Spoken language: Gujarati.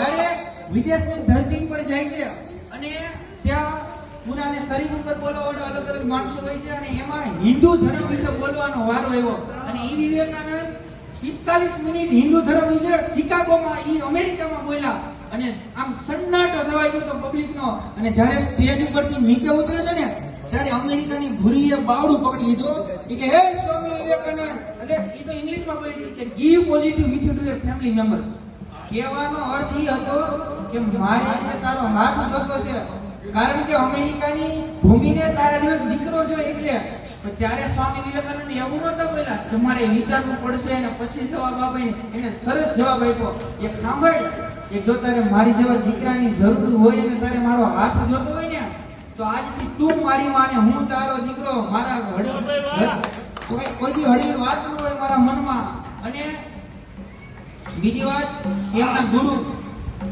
જ્યારે વિદેશની ધરતી પર જાય છે અને ત્યાં પુરાને શરીર ઉપર બોલવા વાળા અલગ અલગ માણસો હોય છે અને એમાં હિન્દુ ધર્મ વિશે બોલવાનો વારો આવ્યો. અને એ વિવેકાનંદ પિસ્તાલીસ મિનિટ હિન્દુ ધર્મ વિશે શિકાગોમાં એ અમેરિકામાં બોલ્યા. અને આમ સન્નાટો છવાઈ ગયો તો પબ્લિકનો. અને જ્યારે સ્ટેજ ઉપરથી નીચે ઉતરે છે ને, ત્યારે અમેરિકાની ભૂરીએ બાવડું પકડી લીધો. કે હે સ્વામી વિવેકાનંદ. એટલે એ તો ઇંગ્લિશમાં બોલી કે give positive with to your family members કહેવાનો અર્થ ઈ હતો કે મારી અને તારો હાથ જોતો છે. કારણ કે અમેરિકાની ભૂમિને તારા જેવો દીકરો જો એટલે ત્યારે સ્વામી વિવેકાનંદ એવું નતો બોલ્યા કે મારે વિચારવું પડશે અને પછી જવાબ આપે એને સરસ જવાબ આપ્યો. એ સાંભળ, કે જો તારે મારી જેવા દીકરાની જરૂર હોય અને તારે મારો હાથ જોતો હોય ને, તો આજથી તું મારી માને, હું તારો દીકરો, મારા કોઈ કોઈ હળવી વાત ન હોય મારા મનમાં. અને Video yang terburuk.